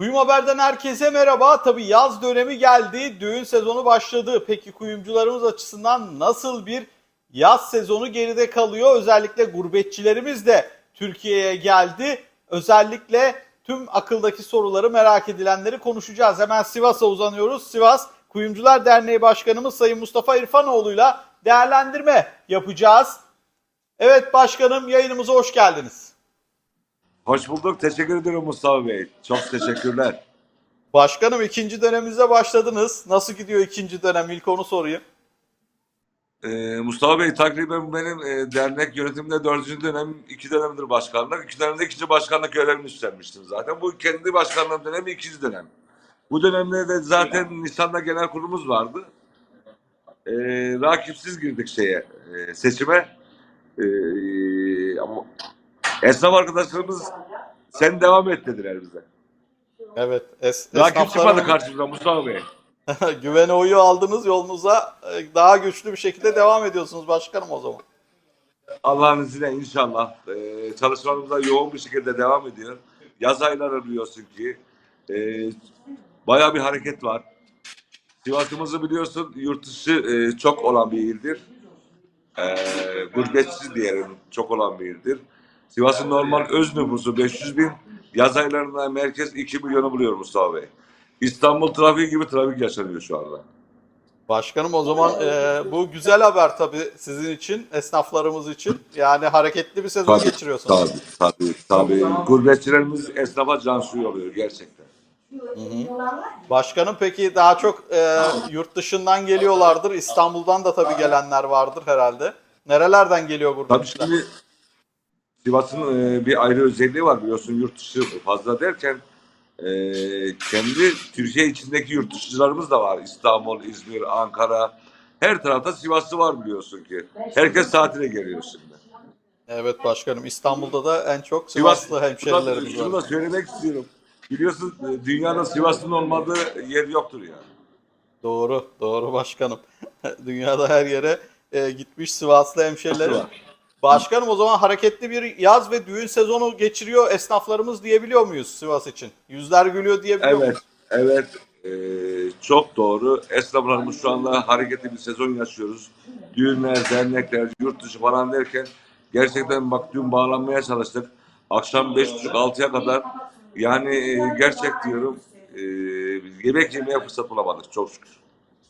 Kuyum Haber'den herkese merhaba. Tabii yaz dönemi geldi, düğün sezonu başladı. Peki kuyumcularımız açısından nasıl bir yaz sezonu geride kalıyor? Özellikle gurbetçilerimiz de Türkiye'ye geldi. Özellikle tüm akıldaki soruları merak edilenleri konuşacağız. Hemen Sivas'a uzanıyoruz. Sivas Kuyumcular Derneği Başkanımız Sayın Mustafa İrfanoğlu'yla değerlendirme yapacağız. Evet başkanım yayınımıza hoş geldiniz. Hoş bulduk. Teşekkür ederim Mustafa Bey. Çok teşekkürler. Başkanım ikinci dönemimize başladınız. Nasıl gidiyor ikinci dönem? İlk onu sorayım. Ee, Mustafa Bey takriben benim e, dernek yönetiminde dördüncü dönem, iki dönemdir başkanlık. İki dönemde ikinci başkanlık görevini üstlenmiştim zaten. Bu kendi başkanlığım dönemi ikinci dönem. Bu dönemde de zaten Nisan'da genel kurulumuz vardı. Ee, rakipsiz girdik şeye, e, seçime. Ee, ama esnaf arkadaşlarımız sen devam et dediler bize. Evet. Es Rakip çıkmadı karşımıza Mustafa Bey. Güvene oyu aldınız yolunuza e, daha güçlü bir şekilde devam ediyorsunuz başkanım o zaman. Allah'ın izniyle inşallah e, çalışmalarımıza yoğun bir şekilde devam ediyor. Yaz ayları biliyorsun ki e, bayağı bir hareket var. Sivas'ımızı biliyorsun yurt dışı e, çok olan bir ildir. E, gurbetçi diyelim çok olan bir ildir. Sivas'ın normal öz nüfusu 500 bin. Yaz aylarında merkez 2 milyonu buluyor Mustafa Bey. İstanbul trafiği gibi trafik yaşanıyor şu anda. Başkanım o zaman e, bu güzel haber tabii sizin için, esnaflarımız için. Yani hareketli bir sezon Tabii, geçiriyorsunuz. Tabii, tabii, tabii. Gurbetçilerimiz esnafa can suyu oluyor gerçekten. Başkanım peki daha çok e, yurt dışından geliyorlardır. İstanbul'dan da tabii gelenler vardır herhalde. Nerelerden geliyor Tabii gurbetçiler? şimdi Sivas'ın e, bir ayrı özelliği var biliyorsun yurt dışı fazla derken e, kendi Türkiye içindeki yurt dışıcılarımız da var. İstanbul, İzmir, Ankara. Her tarafta Sivaslı var biliyorsun ki. Herkes tatile geliyor şimdi. Evet başkanım İstanbul'da da en çok Sivas, Sivaslı hemşerilerimiz Şunu da var. söylemek istiyorum. Biliyorsun e, dünyada Sivas'ın olmadığı yer yoktur yani. Doğru, doğru başkanım. Dünyada her yere e, gitmiş Sivaslı hemşerileri. Var. Başkanım o zaman hareketli bir yaz ve düğün sezonu geçiriyor esnaflarımız diyebiliyor muyuz Sivas için? Yüzler gülüyor diyebiliyor Evet, muyuz? evet. Ee, çok doğru. Esnaflarımız şu anda hareketli bir sezon yaşıyoruz. Düğünler, dernekler, yurt dışı falan derken gerçekten bak dün bağlanmaya çalıştık. Akşam beş buçuk altıya kadar yani e, gerçek diyorum e, yemek yemeye fırsat bulamadık çok şükür.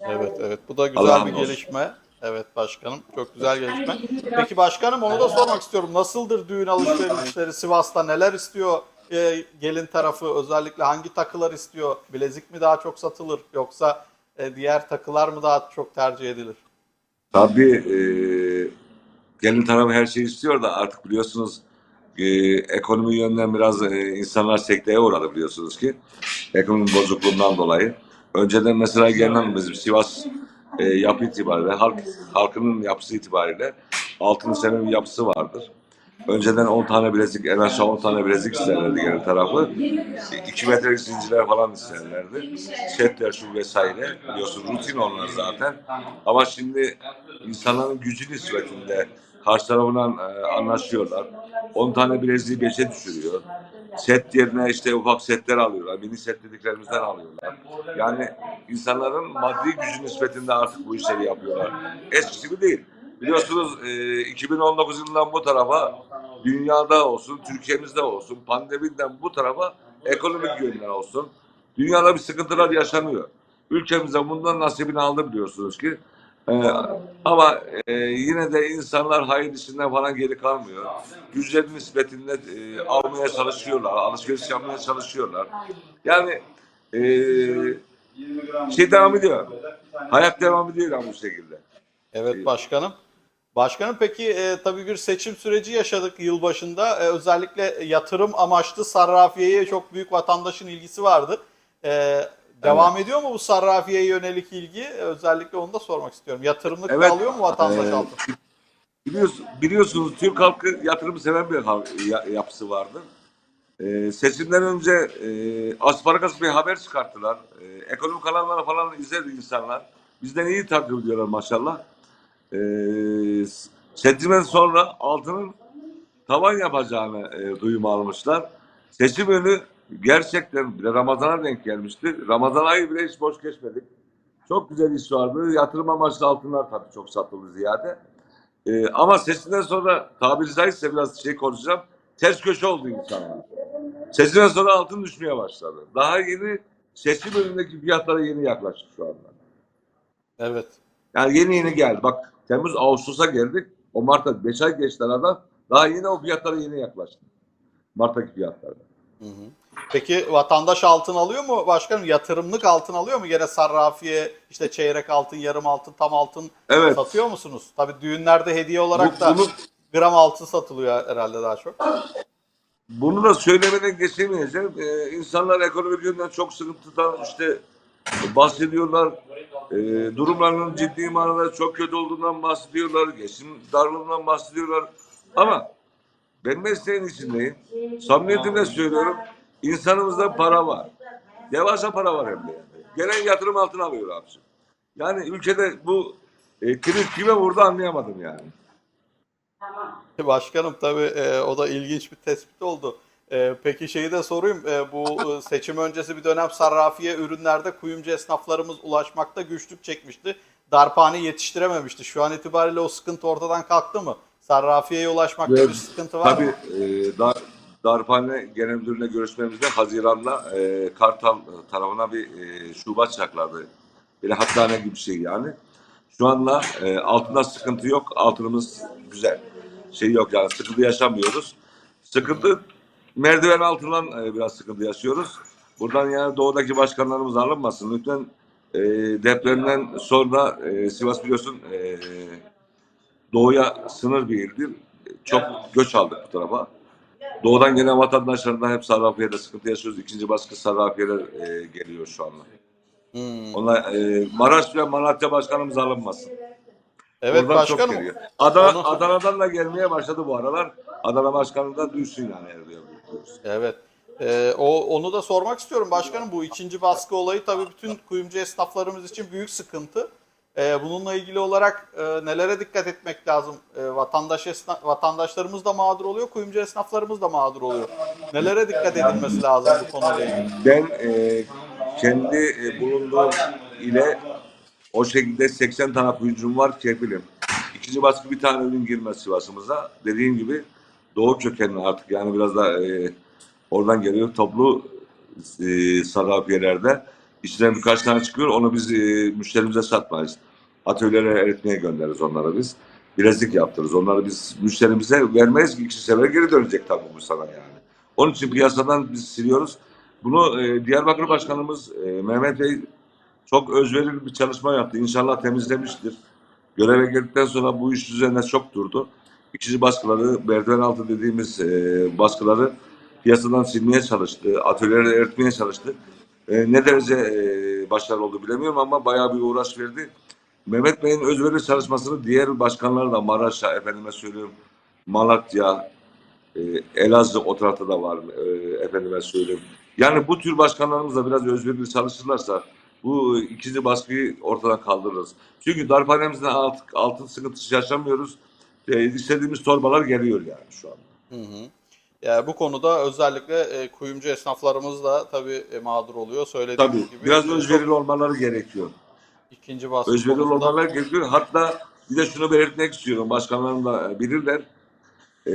Evet, evet. Bu da güzel Allah'ım bir olsun. gelişme. Evet başkanım, çok güzel gelişme. Peki başkanım onu da sormak istiyorum. Nasıldır düğün alışverişleri Sivas'ta? Neler istiyor e, gelin tarafı? Özellikle hangi takılar istiyor? Bilezik mi daha çok satılır yoksa e, diğer takılar mı daha çok tercih edilir? Tabii e, gelin tarafı her şeyi istiyor da artık biliyorsunuz e, ekonomi yönden biraz e, insanlar sekteye uğradı biliyorsunuz ki. Ekonomi bozukluğundan dolayı. Önceden mesela gelinen bizim Sivas e, yapı itibariyle, halk, halkının yapısı itibariyle altın senin yapısı vardır. Önceden 10 tane bilezik, en aşağı 10 tane bilezik isterlerdi gelin tarafı. 2 metrelik zincirler falan isterlerdi. Setler şu vesaire. Biliyorsun rutin onlar zaten. Ama şimdi insanların gücü nispetinde karşı tarafından e, anlaşıyorlar. 10 tane bileziği 5'e düşürüyor. Set yerine işte ufak setler alıyorlar. Mini set dediklerimizden alıyorlar. Yani insanların maddi gücü nispetinde artık bu işleri yapıyorlar. Eskisi gibi değil. Biliyorsunuz e, 2019 yılından bu tarafa dünyada olsun, Türkiye'mizde olsun, pandemiden bu tarafa ekonomik yönden olsun. Dünyada bir sıkıntılar yaşanıyor. Ülkemize bundan nasibini aldı biliyorsunuz ki. Ee, ama e, yine de insanlar hayır işinden falan geri kalmıyor. Güçleri nispetinde e, almaya çalışıyorlar, alışveriş yapmaya çalışıyorlar. Yani e, şey devam ediyor. Hayat devam ediyor ama bu şekilde. Evet başkanım. Başkanım peki e, tabii bir seçim süreci yaşadık yılbaşında. E, özellikle yatırım amaçlı sarrafiyeye çok büyük vatandaşın ilgisi vardı. E, devam ediyor mu bu sarrafiyeye yönelik ilgi? Özellikle onu da sormak istiyorum. Yatırımlık Evet. alıyor mu vatandaş Ee, altın? Biliyorsun, biliyorsunuz Türk halkı yatırım seven bir halk- ya- yapısı vardır. Ee, seçimden önce e, asparagas bir haber çıkarttılar. E, ekonomik kanalları falan izledi insanlar. Bizden iyi takip ediyorlar maşallah. E, seçimden sonra altının tavan yapacağını e, duyum almışlar. Seçim önü gerçekten Ramazan'a denk gelmişti. Ramazan ayı bile hiç boş geçmedik. Çok güzel iş vardı. Yatırım amaçlı altınlar tabii çok satıldı ziyade. Ee, ama seçimden sonra tabiri caizse biraz şey konuşacağım. Ters köşe oldu insanlar. Seçimden sonra altın düşmeye başladı. Daha yeni seçim önündeki fiyatlara yeni yaklaştık şu anda. Evet. Yani yeni yeni geldi. Bak Temmuz Ağustos'a geldik. O Mart'a 5 ay geçti aradan. Daha yeni o fiyatlara yeni yaklaştık. Mart'taki fiyatlara. Hı hı. Peki vatandaş altın alıyor mu başkanım? Yatırımlık altın alıyor mu? Gene sarrafiye işte çeyrek altın, yarım altın, tam altın Evet. satıyor musunuz? Tabii düğünlerde hediye olarak Bu- da bunu, gram altın satılıyor herhalde daha çok. bunu da söylemeden geçemeyeceğim. Ee, insanlar ekonomik yönden çok sıkıntıdan işte bahsediyorlar. Ee, durumlarının ciddi manada çok kötü olduğundan bahsediyorlar. Geçim darlığından bahsediyorlar. Ama ben mesleğin içindeyim. Samimiyetimle söylüyorum. İnsanımızda para var. Devasa para var hem de. Yani. Gelen yatırım altına alıyor abiciğim. Yani ülkede bu e, kriz kime vurdu anlayamadım yani. Başkanım tabii e, o da ilginç bir tespit oldu. E, peki şeyi de sorayım. E, bu e, seçim öncesi bir dönem sarrafiye ürünlerde kuyumcu esnaflarımız ulaşmakta güçlük çekmişti. Darphane yetiştirememişti. Şu an itibariyle o sıkıntı ortadan kalktı mı? Sarrafiyeye ulaşmakta Evet, bir sıkıntı var Tabii mı? e, Dar, Darphane Genel Müdürü'ne görüşmemizde Haziran'da e, Kartal tarafına bir e, şube açacaklardı. Böyle hastane gibi bir şey yani. Şu anda e, altında sıkıntı yok. Altınımız güzel. Şey yok yani sıkıntı yaşamıyoruz. Sıkıntı merdiven altından e, biraz sıkıntı yaşıyoruz. Buradan yani doğudaki başkanlarımız alınmasın. Lütfen e, depremden sonra e, Sivas biliyorsun e, doğuya sınır bir ildir. Çok göç aldık bu tarafa. Doğudan gelen vatandaşlardan hep Sarrafiye'de sıkıntı yaşıyoruz. İkinci baskı Sarrafiye'ler e, geliyor şu anda. Hmm. Onlar, e, Maraş ve Malatya başkanımız alınmasın. Evet Oradan çok başkanım. geliyor. Adana, Onu- Adana'dan da gelmeye başladı bu aralar. Adana başkanı da duysun yani. Evet. Ee, o onu da sormak istiyorum başkanım. Bu ikinci baskı olayı tabii bütün kuyumcu esnaflarımız için büyük sıkıntı. Ee, bununla ilgili olarak e, nelere dikkat etmek lazım? E, vatandaş esna- vatandaşlarımız da mağdur oluyor, kuyumcu esnaflarımız da mağdur oluyor. Nelere dikkat edilmesi lazım bu konuyla ilgili? Ben e, kendi e, bulunduğum ile o şekilde 80 tane kuyucum var kefilim. İkinci baskı bir tane ürün girmez Sivas'ımıza. Dediğim gibi doğu kökenli artık yani biraz da e, oradan geliyor toplu e, sarrafiyelerde. İçinden birkaç tane çıkıyor onu biz e, müşterimize satmayız. Atölyelere eritmeye göndeririz onları biz. Bilezik yaptırırız. Onları biz müşterimize vermeyiz ki iki sefer geri dönecek tabii bu sana yani. Onun için piyasadan biz siliyoruz. Bunu e, Diyarbakır Başkanımız e, Mehmet Bey çok özverili bir çalışma yaptı. İnşallah temizlemiştir. Göreve geldikten sonra bu iş üzerine çok durdu. İkinci baskıları, merdiven altı dediğimiz e, baskıları piyasadan silmeye çalıştı. Atölyelere eritmeye çalıştı. E, ne derece e, başarılı oldu bilemiyorum ama bayağı bir uğraş verdi. Mehmet Bey'in özverili çalışmasını diğer başkanlar da Maraş'a, efendime söylüyorum Malatya, e, Elazığ o tarafta da var e, efendime söyleyeyim. Yani bu tür başkanlarımız da biraz özverili çalışırlarsa bu ikinci baskıyı ortadan kaldırırız. Çünkü darphanemizde alt, altın sıkıntısı yaşamıyoruz. E, istediğimiz torbalar geliyor yani şu anda. Hı hı. Yani bu konuda özellikle e, kuyumcu esnaflarımız da tabii e, mağdur oluyor. Söylediğiniz Tabii gibi. biraz e, özverili olmaları gerekiyor. ikinci baskı Özverili konusunda- olmaları gerekiyor. Hatta bir de şunu belirtmek istiyorum. Başkanlarım da bilirler. Ee,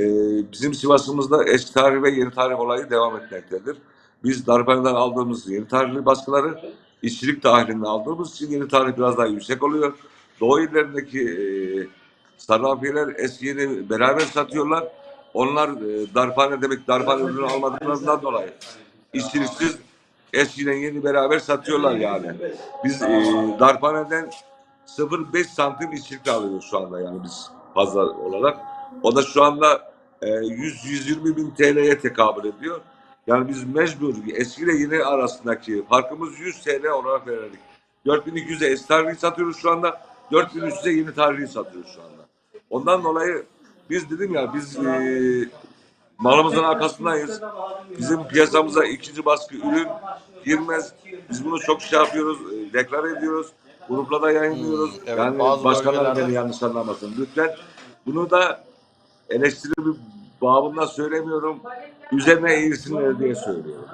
bizim Sivas'ımızda eski tarih ve yeni tarih olayı devam etmektedir. Biz darphaneden aldığımız yeni tarihli baskıları işçilik dahilinde aldığımız için yeni tarih biraz daha yüksek oluyor. Doğu illerindeki e, sarrafiyeler eski yeni beraber satıyorlar. Onlar e, darphane demek darphane ürünü almadıklarından dolayı işçiliksiz eskiden yeni beraber satıyorlar yani. Biz e, darphaneden 0,5 santim işçilik alıyoruz şu anda yani biz fazla olarak. O da şu anda e, 100-120 bin TL'ye tekabül ediyor. Yani biz mecbur eskiyle yeni arasındaki farkımız 100 TL olarak vererek. 4200'e eski tarihi satıyoruz şu anda. 4300'e yeni tarihi satıyoruz şu anda. Ondan dolayı biz dedim ya biz e, malımızın arkasındayız. Bizim piyasamıza ikinci baskı ürün girmez. Biz bunu çok şey yapıyoruz, e, deklar ediyoruz. Gruplarda yayınlıyoruz. Hmm, evet, yani bazı bölgelerde- beni yanlış anlamasın. Lütfen bunu da eleştiri bir babında söylemiyorum. Üzerine eğilsinler diye söylüyorum.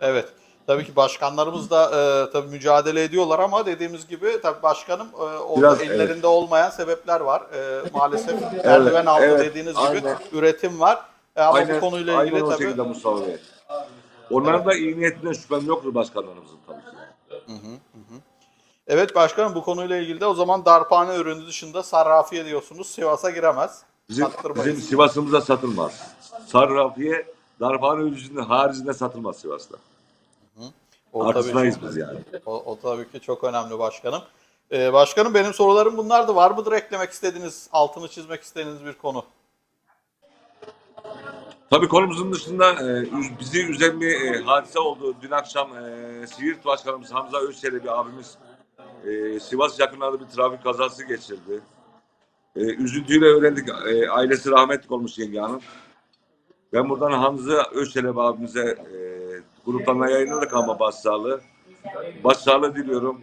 Evet. Tabii ki başkanlarımız da e, tabii mücadele ediyorlar ama dediğimiz gibi tabii başkanım e, orada Biraz, ellerinde olmayan sebepler var. E, maalesef merdiven altı evet, dediğiniz gibi aynen. üretim var. E, ama aynen, bu konuyla aynen ilgili o tabii şekilde Mustafa Bey. Onların da iyi niyetinden şüphem yoktur başkanlarımızın tabii ki. Evet başkanım bu konuyla ilgili de o zaman darphane ürünü dışında sarrafiye diyorsunuz Sivas'a giremez. Bizim, bizim Sivas'ımızda satılmaz. Sarrafiye darphane ürününün haricinde satılmaz Sivas'ta. O Artısındayız biz yani. o, o tabii ki çok önemli başkanım. Ee, başkanım benim sorularım bunlardı. Var mıdır eklemek istediğiniz, altını çizmek istediğiniz bir konu? Tabii konumuzun dışında e, bizi üzen bir e, hadise oldu. Dün akşam e, Siirt Başkanımız Hamza Özçelebi abimiz e, Sivas yakınlarda bir trafik kazası geçirdi. E, üzüntüyle öğrendik. E, ailesi rahmetli olmuş yenge hanım. Ben buradan Hamza Özçelebi abimize e, gruptan da yayınladık ama başsağlığı. Başsağlığı diliyorum.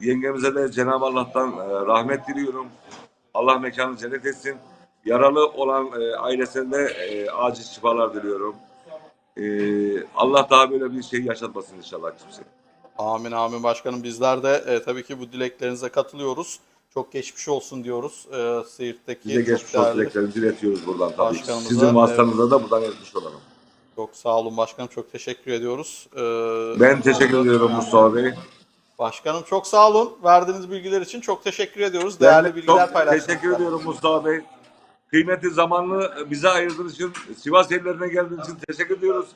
Yengemize de Cenab-ı Allah'tan e, rahmet diliyorum. Allah mekanı cennet etsin. Yaralı olan e, ailesine de e, acil şifalar diliyorum. E, Allah daha böyle bir şey yaşatmasın inşallah kimse. Amin amin başkanım. Bizler de e, tabii ki bu dileklerinize katılıyoruz. Çok geçmiş olsun diyoruz. E, Siirt'teki çok geçmiş olsun dileklerimizi iletiyoruz buradan tabii. Sizin vasıtanızda da buradan iletmiş olalım. Çok sağ olun başkanım. Çok teşekkür ediyoruz. E, Ben teşekkür ediyorum Mustafa Bey. Başkanım çok sağ olun. Verdiğiniz bilgiler için çok teşekkür ediyoruz. Ben Değerli de bilgiler çok paylaştınız. teşekkür ediyorum Mustafa Bey. Kıymetli zamanlı bize ayırdığınız için, Sivas yerlerine geldiğiniz için teşekkür ediyoruz.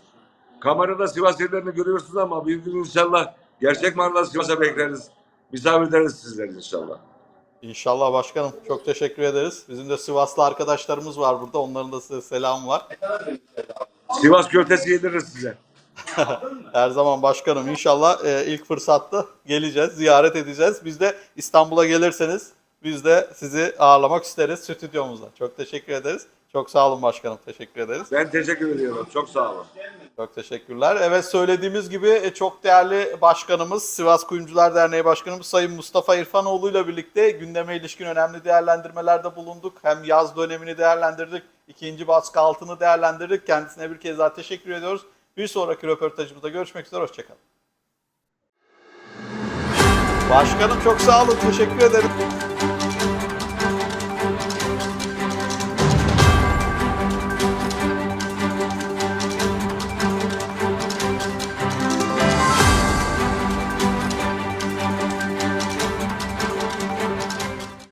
Kamerada Sivas yerlerini görüyorsunuz ama bir gün inşallah gerçek manada Sivas'a bekleriz. Misafir ederiz sizleri inşallah. İnşallah başkanım. Çok teşekkür ederiz. Bizim de Sivaslı arkadaşlarımız var burada. Onların da size selamı var. Sivas köftesi yediririz size. Her zaman başkanım inşallah e, ilk fırsatta geleceğiz, ziyaret edeceğiz. Biz de İstanbul'a gelirseniz biz de sizi ağırlamak isteriz stüdyomuzda. Çok teşekkür ederiz. Çok sağ olun başkanım. Teşekkür ederiz. Ben teşekkür ediyorum. Çok sağ olun. Çok teşekkürler. Evet söylediğimiz gibi e, çok değerli başkanımız Sivas Kuyumcular Derneği Başkanımız Sayın Mustafa İrfanoğlu ile birlikte gündeme ilişkin önemli değerlendirmelerde bulunduk. Hem yaz dönemini değerlendirdik, ikinci baskı altını değerlendirdik. Kendisine bir kez daha teşekkür ediyoruz. Bir sonraki röportajımızda görüşmek üzere. Hoşçakalın. Başkanım çok sağ olun. Teşekkür ederim.